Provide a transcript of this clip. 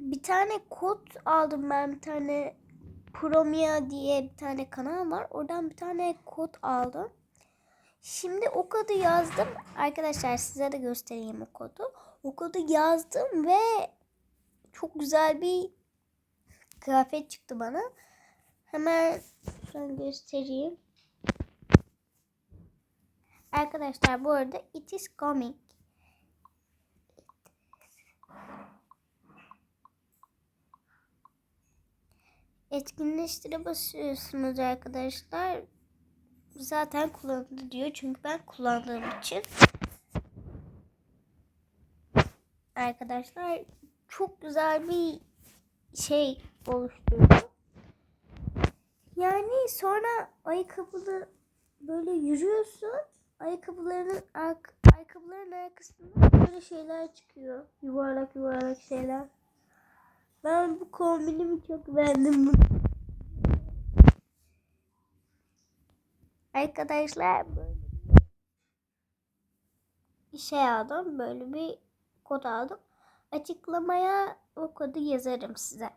bir tane kod aldım ben bir tane Promia diye bir tane kanal var. Oradan bir tane kod aldım. Şimdi o kodu yazdım. Arkadaşlar size de göstereyim o kodu. O kodu yazdım ve çok güzel bir kıyafet çıktı bana. Hemen şöyle göstereyim. Arkadaşlar bu arada it is coming. Etkinleştire basıyorsunuz arkadaşlar. Zaten kullanıldı diyor. Çünkü ben kullandığım için. Arkadaşlar çok güzel bir şey oluşturdu. Yani sonra ayakkabılı böyle yürüyorsun. Ayakkabıların ark ayakkabıların arkasında böyle şeyler çıkıyor. Yuvarlak yuvarlak şeyler. Ben bu kombinimi çok beğendim. Arkadaşlar böyle bir şey aldım. Böyle bir kod aldım. Açıklamaya o kodu yazarım size.